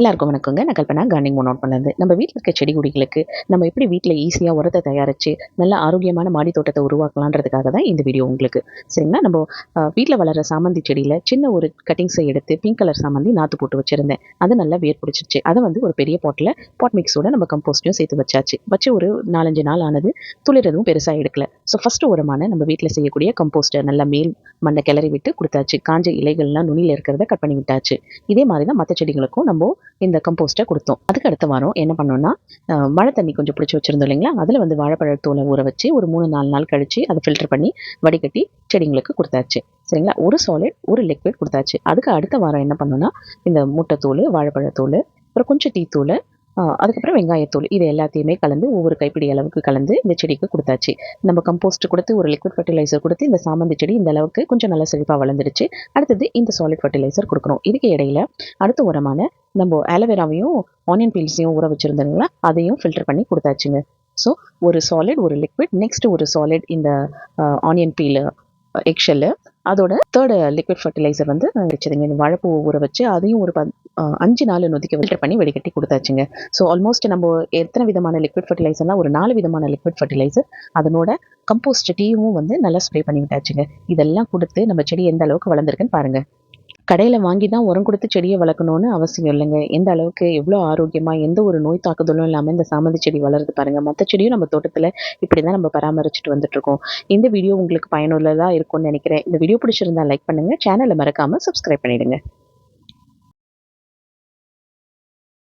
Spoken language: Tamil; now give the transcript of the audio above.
எல்லாருக்கும் வணக்கங்க. நான் கல்பனா கார்டனிங் மூணு அவுட் பண்ணது. நம்ம வீட்டில் இருக்க செடி கொடிகளுக்கு நம்ம எப்படி வீட்டில் ஈஸியாக உரத்தை தயாரித்து நல்ல ஆரோக்கியமான மாடி தோட்டத்தை உருவாக்கலான்றதுக்காக தான் இந்த வீடியோ உங்களுக்கு. சரிங்களா? நம்ம வீட்டில் வளர சாமந்தி செடியில் சின்ன ஒரு கட்டிங்ஸை எடுத்து பிங்க் கலர் சாமந்தி நாற்று போட்டு வச்சுருந்தேன். அது நல்லா வேர் பிடிச்சிருச்சு அதை வந்து ஒரு பெரிய பாட்டில் பாட் மிக்ஸோட நம்ம கம்போஸ்ட்டையும் சேர்த்து வச்சாச்சு. வச்சு ஒரு நாலஞ்சு நாள் ஆனது துளிரதும் பெருசாக எடுக்கல. ஸோ ஃபஸ்ட்டு உரமான நம்ம வீட்டில் செய்யக்கூடிய கம்போஸ்ட்டை நல்லா மேல் மண்ணை கிளறி விட்டு கொடுத்தாச்சு. காஞ்ச இலைகள்லாம் நுனியில் இருக்கிறத கட் பண்ணி விட்டாச்சு. இதே மாதிரி தான் மற்ற செடிகளுக்கும் நம்ம இந்த கம்போஸ்ட்டை கொடுத்தோம். அதுக்கு அடுத்த வாரம் என்ன பண்ணோம்னா மழை தண்ணி கொஞ்சம் பிடிச்சி வச்சிருந்தோம் இல்லைங்களா? அதில் வந்து வாழைப்பழத்தோலை ஊற வச்சு ஒரு மூணு நாலு நாள் கழித்து அதை ஃபில்டர் பண்ணி வடிகட்டி செடிங்களுக்கு கொடுத்தாச்சு. சரிங்களா? ஒரு சாலிட் ஒரு லிக்விட் கொடுத்தாச்சு. அதுக்கு அடுத்த வாரம் என்ன பண்ணோம்னா இந்த முட்டைத்தோல் வாழைப்பழத்தோல் அப்புறம் கொஞ்சம் டீத்தூள் அதுக்கப்புறம் வெங்காயத்தூள் இது எல்லாத்தையுமே கலந்து ஒவ்வொரு கைப்பிடி அளவுக்கு கலந்து இந்த செடிக்கு கொடுத்தாச்சு. நம்ம கம்போஸ்ட் கொடுத்து ஒரு லிக்விட் ஃபர்டிலைசர் கொடுத்து இந்த சாமந்தி செடி இந்த அளவுக்கு கொஞ்சம் நல்லா செழிப்பாக வளர்ந்துடுச்சு. அடுத்தது இந்த சாலிட் ஃபர்டிலைசர் கொடுக்குறோம் இதுக்கு இடையில அடுத்த உரமான நம்ம ஆலோவேராவையும் ஆனியன் பீல்ஸையும் ஊற வச்சுருந்தோங்களா அதையும் ஃபில்டர் பண்ணி கொடுத்தாச்சுங்க. ஸோ ஒரு சாலிட் ஒரு லிக்விட் நெக்ஸ்ட் ஒரு சாலிட் இந்த ஆனியன் பீல் எக்ஷெல்லு அதோட தேர்டு லிக்விட் ஃபர்டிலைசர் வந்து வச்சதுங்க. இந்த வாழைப்பூ ஊற வச்சு அதையும் ஒரு அஞ்சு நாலு நொதிக்க ஃபில்டர் பண்ணி வடிகட்டி கொடுத்தாச்சுங்க. ஸோ ஆல்மோஸ்ட் நம்ம எத்தனை விதமான லிக்விட் ஃபர்டிலைசர்னா ஒரு நாலு விதமான லிக்விட் ஃபர்டிலைசர் அதனோட கம்போஸ்ட் டீயும் வந்து நல்லா ஸ்ப்ரே பண்ணி விட்டாச்சுங்க இதெல்லாம் கொடுத்து நம்ம செடி எந்த அளவுக்கு வளர்ந்துருக்குன்னு பாருங்கள் கடையில் வாங்கி தான் உரம் கொடுத்து செடியை வளர்க்கணும்னு அவசியம் இல்லைங்க. எந்த அளவுக்கு எவ்வளோ ஆரோக்கியமாக எந்த ஒரு நோய் தாக்குதலும் இல்லாமல் இந்த சாமந்தி செடி வளருது பாருங்கள் மற்ற செடியும் நம்ம தோட்டத்தில் இப்படி தான் நம்ம பராமரிச்சுட்டு வந்துட்டு இருக்கோம் இந்த வீடியோ உங்களுக்கு பயனுள்ளதாக இருக்கும்னு நினைக்கிறேன். இந்த வீடியோ பிடிச்சிருந்தா லைக் பண்ணுங்க. சேனலை மறக்காமல் சப்ஸ்கிரைப் பண்ணிடுங்க.